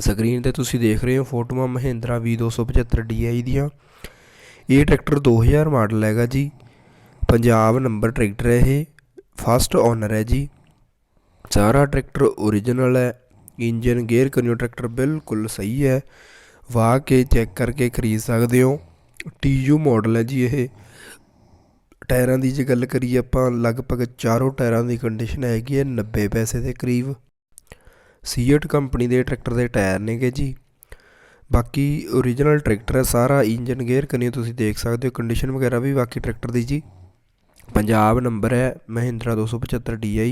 Screen ਤੇ ਤੁਸੀਂ ਦੇਖ ਰਹੇ ਹੋ ਫੋਟੋਆਂ ਮਹਿੰਦਰਾ V275 DI ਦੀਆਂ। ਇਹ ਟਰੈਕਟਰ 2000 ਮਾਡਲ ਹੈਗਾ ਜੀ। ਪੰਜਾਬ ਨੰਬਰ ਟਰੈਕਟਰ ਹੈ ਇਹ। ਫਸਟ ਓਨਰ ਹੈ ਜੀ। ਸਾਰਾ ਟਰੈਕਟਰ ਓਰੀਜਨਲ ਹੈ। ਇੰਜਨ ਗੇਅਰ ਕਨਿਓ ਟਰੈਕਟਰ ਬਿਲਕੁਲ ਸਹੀ ਹੈ। ਵਾਹ ਕੇ ਚੈੱਕ ਕਰਕੇ ਖਰੀਦ ਸਕਦੇ ਹੋ। TU ਮਾਡਲ ਹੈ ਜੀ ਇਹ। ਟਾਇਰਾਂ ਦੀ ਜੇ ਗੱਲ ਕਰੀਏ ਆਪਾਂ, ਲਗਭਗ ਚਾਰੋਂ ਟਾਇਰਾਂ ਦੀ ਕੰਡੀਸ਼ਨ ਹੈਗੀ ਹੈ। 90 ਪੈਸੇ ਦੇ ਕਰੀਬ। ਸੀਏਟ ਕੰਪਨੀ ਦੇ ਟਰੈਕਟਰ ਦੇ ਟਾਇਰ ਨੇਗੇ ਜੀ। ਬਾਕੀ ਓਰੀਜਨਲ ਟਰੈਕਟਰ ਹੈ, ਸਾਰਾ ਇੰਜਨ ਗੇਅਰ ਕਨੀ ਤੁਸੀਂ ਦੇਖ ਸਕਦੇ ਹੋ ਕੰਡੀਸ਼ਨ ਵਗੈਰਾ ਵੀ ਬਾਕੀ ਟਰੈਕਟਰ ਦੀ ਜੀ। ਪੰਜਾਬ ਨੰਬਰ ਹੈ ਮਹਿੰਦਰਾ 275 DI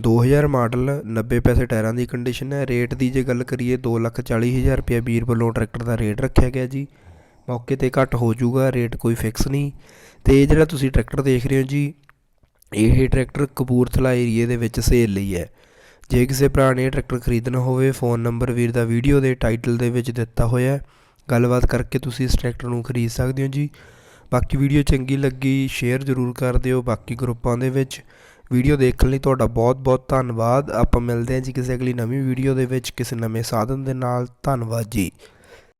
2000 ਮਾਡਲ 90 ਪੈਸੇ ਟਾਇਰਾਂ ਦੀ ਕੰਡੀਸ਼ਨ ਹੈ। ਰੇਟ ਦੀ ਜੇ ਗੱਲ ਕਰੀਏ 240000 ਰੁਪਏ ਵੀਰ ਵੱਲੋਂ ਟਰੈਕਟਰ ਦਾ ਰੇਟ ਰੱਖਿਆ ਗਿਆ ਜੀ। ਮੌਕੇ ਤੇ ਘੱਟ ਹੋ ਜਾਊਗਾ ਰੇਟ ਕੋਈ ਫਿਕਸ ਨਹੀਂ। ਤੇ ਇਹ ਜਿਹੜਾ ਤੁਸੀਂ ਟਰੈਕਟਰ ਦੇਖ ਰਹੇ ਹੋ ਜੀ, ਇਹ ਟਰੈਕਟਰ ਕਪੂਰਥਲਾ ਏਰੀਏ ਦੇ ਵਿੱਚ ਸੇਲ ਲਈ ਹੈ। ਜੇ ਕਿਸੇ ਭਰਾ ਨੇ ਇਹ ਟਰੈਕਟਰ ਖਰੀਦਣਾ ਹੋਵੇ ਫੋਨ ਨੰਬਰ ਵੀਰ ਦਾ ਵੀਡੀਓ ਦੇ ਟਾਈਟਲ ਦੇ ਵਿੱਚ ਦਿੱਤਾ ਹੋਇਆ ਹੈ। ਗੱਲਬਾਤ ਕਰਕੇ ਤੁਸੀਂ ਇਸ ਟਰੈਕਟਰ ਨੂੰ ਖਰੀਦ ਸਕਦੇ ਹੋ ਜੀ। ਬਾਕੀ ਵੀਡੀਓ ਚੰਗੀ ਲੱਗੀ ਸ਼ੇਅਰ ਜ਼ਰੂਰ ਕਰ ਦਿਓ ਬਾਕੀ ਗਰੁੱਪਾਂ ਦੇ ਵਿੱਚ। ਵੀਡੀਓ ਦੇਖਣ ਲਈ ਤੁਹਾਡਾ ਬਹੁਤ ਬਹੁਤ ਧੰਨਵਾਦ। ਆਪਾਂ ਮਿਲਦੇ ਹਾਂ ਜੀ ਕਿਸੇ ਅਗਲੀ ਨਵੀਂ ਵੀਡੀਓ ਦੇ ਵਿੱਚ ਕਿਸੇ ਨਵੇਂ ਸਾਧਨ ਦੇ ਨਾਲ। ਧੰਨਵਾਦ ਜੀ।